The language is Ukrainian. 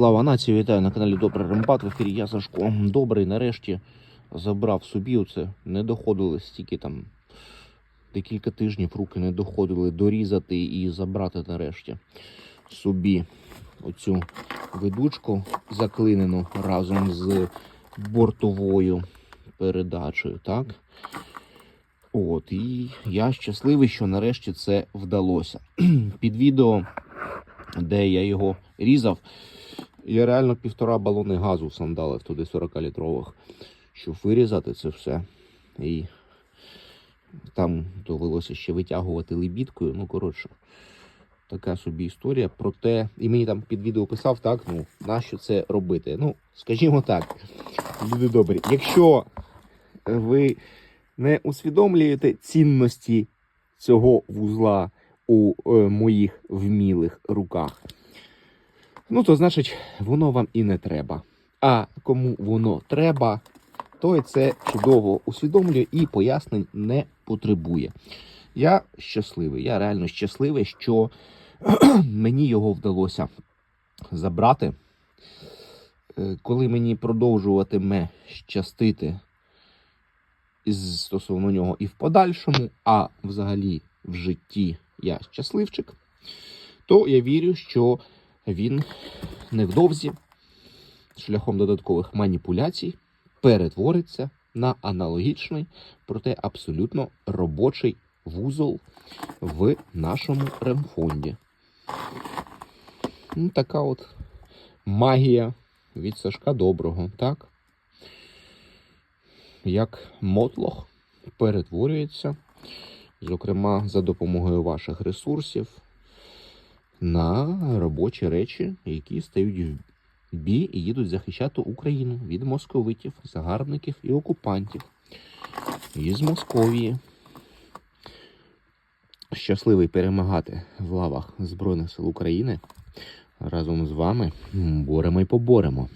Слава нації, вітаю на каналі Добрий Рембат. В ефірі я Сашко. Добрий нарешті забрав собі оце. Не доходили стільки там декілька тижнів руки не доходили дорізати і забрати нарешті собі оцю ведучку заклинену разом з бортовою передачею. Так? От, і я щасливий, що нарешті це вдалося. Під відео, де я його різав, я реально півтора балони газу всандалив туди 40-літрових, щоб вирізати це все. І там довелося ще витягувати лебідкою. Ну, коротше, така собі історія. Проте, і мені там під відео писав, так, ну, нащо це робити? Ну, скажімо так, люди добрі, якщо ви не усвідомлюєте цінності цього вузла у е, моїх вмілих руках, ну то значить воно вам і не треба. А кому воно треба, той це чудово усвідомлює і пояснень не потребує. Я щасливий, я реально щасливий, що мені його вдалося забрати. Е, Коли мені продовжуватиме щастити стосовно нього і в подальшому, а взагалі в житті я щасливчик, то я вірю, що він невдовзі шляхом додаткових маніпуляцій перетвориться на аналогічний, проте абсолютно робочий вузол в нашому ремфонді. Ну, така от магія від Сашка Доброго, так? Як мотлох перетворюється, зокрема, за допомогою ваших ресурсів, на робочі речі, які стають в бій і їдуть захищати Україну від московитів, загарбників і окупантів із Московії. Щасливий перемагати в лавах Збройних сил України. Разом з вами боремо і поборемо.